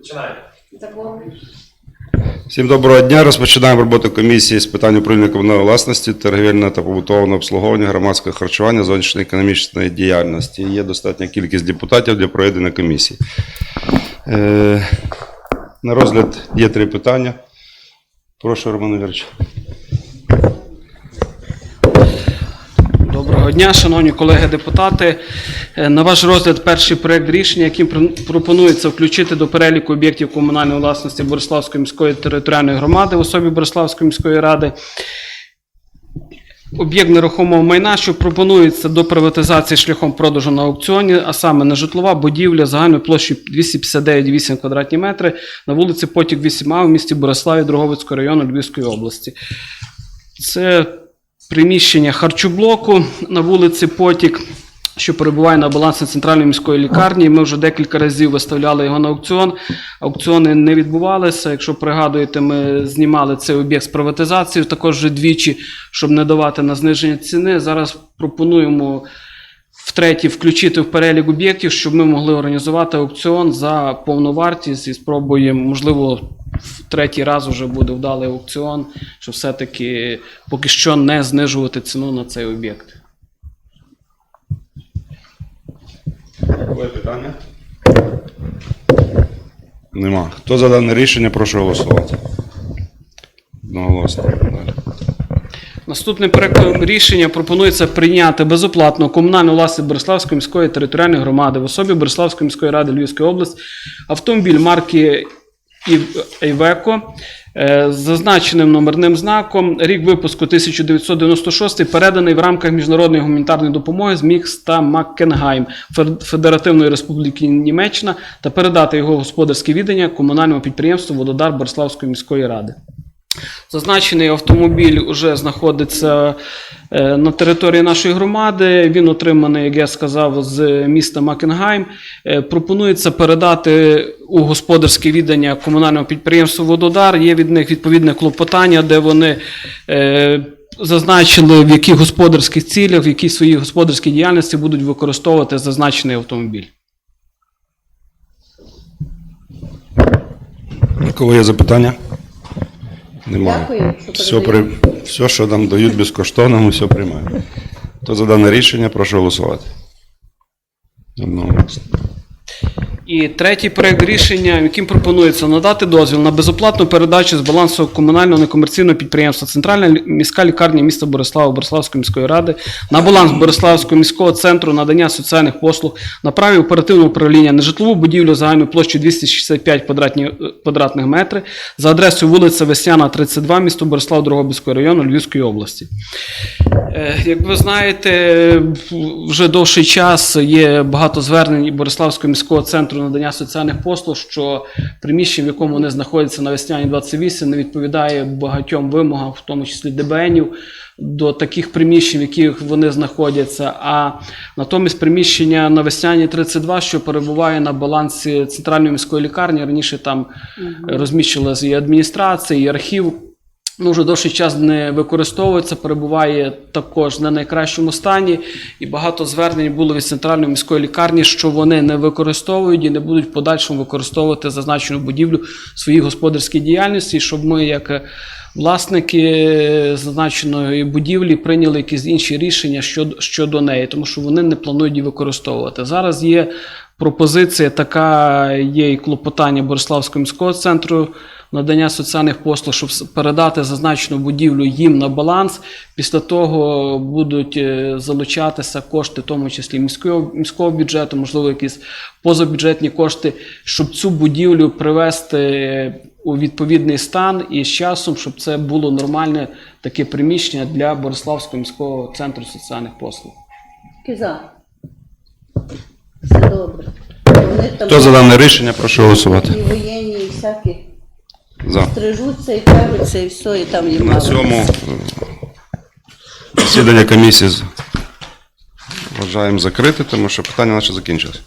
Починаємо. Всім доброго дня. Розпочинаємо роботу комісії з питань управління комунальної власності, торгівельного та побутового обслуговування, громадського харчування, зовнішньоекономічної діяльності. Є достатня кількість депутатів для проведення комісії. Е, на розгляд є три питання. Прошу, Роман Ігорович. Доброго дня, шановні колеги депутати. Е, На ваш розгляд перший проект рішення, яким пропонується включити до переліку об'єктів комунальної власності Бориславської міської територіальної громади в особі Бориславської міської ради. Об'єкт нерухомого майна, що пропонується до приватизації шляхом продажу на аукціоні, а саме нежитлова будівля загальною площею 259,8 квадратні метри на вулиці Потік 8А у місті Бориславі Дроговицького району Львівської області. Це приміщення харчоблоку на вулиці Потік, що перебуває на балансі центральної міської лікарні. Ми вже декілька разів виставляли його на аукціон. Аукціони не відбувалися. Якщо пригадуєте, ми знімали цей об'єкт з приватизації, також вже двічі, щоб не давати на зниження ціни. Зараз пропонуємо втретє включити в перелік об'єктів, щоб ми могли організувати аукціон за повну вартість і спробуємо, можливо, в третій раз вже буде вдалий аукціон, щоб все-таки поки що не знижувати ціну на цей об'єкт. Були питання? Нема. Хто за дане рішення, прошу голосувати. Одноголосно. Наступним проектом рішення пропонується прийняти безоплатно комунальну власність Бориславської міської територіальної громади в особі Бориславської міської ради Львівської області автомобіль марки «Ів- е, з зазначеним номерним знаком, рік випуску 1996, переданий в рамках міжнародної гуманітарної допомоги з міста Маккенгайм Федеративної Республіки Німеччина та передати його господарське віддання комунальному підприємству Вододар Бориславської міської ради. Зазначений автомобіль вже знаходиться е, на території нашої громади. Він отриманий, як я сказав, з міста Макенгайм. Е, Пропонується передати у господарське віддання комунального підприємства Вододар. Є від них відповідне клопотання, де вони е, зазначили, в яких господарських цілях, в якій своїй господарській діяльності будуть використовувати зазначений автомобіль. Кого є запитання? Немає. Дякую, що Все, при... все, що нам дають безкоштовно, ми все приймаємо. Хто за дане рішення, прошу голосувати. Одноголосно. І третій проект рішення, яким пропонується надати дозвіл на безоплатну передачу з балансу комунального некомерційного підприємства Центральна міська лікарня міста Борислава Бориславської міської ради на баланс Бориславського міського центру надання соціальних послуг на праві оперативного управління нежитлову будівлю загальною площею 265 квадратні, е, квадратних метрів за адресою вулиця Весняна, 32, місто Борислав Дрогобицького району Львівської області. Е, Як ви знаєте, вже довший час є багато звернень Бориславського міського центру надання соціальних послуг, що приміщення, в якому вони знаходяться на весняні 28, не відповідає багатьом вимогам, в тому числі ДБНів, до таких приміщень, в яких вони знаходяться. А натомість приміщення на весняні 32, що перебуває на балансі центральної міської лікарні, раніше там розміщувалася і адміністрація, і архів ну, вже довший час не використовується, перебуває також не найкращому стані. І багато звернень було від центральної міської лікарні, що вони не використовують і не будуть в подальшому використовувати зазначену будівлю в своїй господарській діяльності, щоб ми, як е, власники зазначеної будівлі, прийняли якісь інші рішення щодо, щодо неї, тому що вони не планують її використовувати. Зараз є пропозиція, така є і клопотання Бориславського міського центру надання соціальних послуг, щоб передати зазначену будівлю їм на баланс. Після того будуть е, залучатися кошти, в тому числі міського, міського бюджету, можливо, якісь позабюджетні кошти, щоб цю будівлю привести у відповідний стан і з часом, щоб це було нормальне таке приміщення для Бориславського міського центру соціальних послуг. Киза. Все добре. Вони там Хто за дане рішення, прошу голосувати. і воєнні, і всякі За. стрижуться і кажуться, і все, і там є На мало. цьому засідання комісії з- вважаємо закрите, тому що питання наше закінчилось.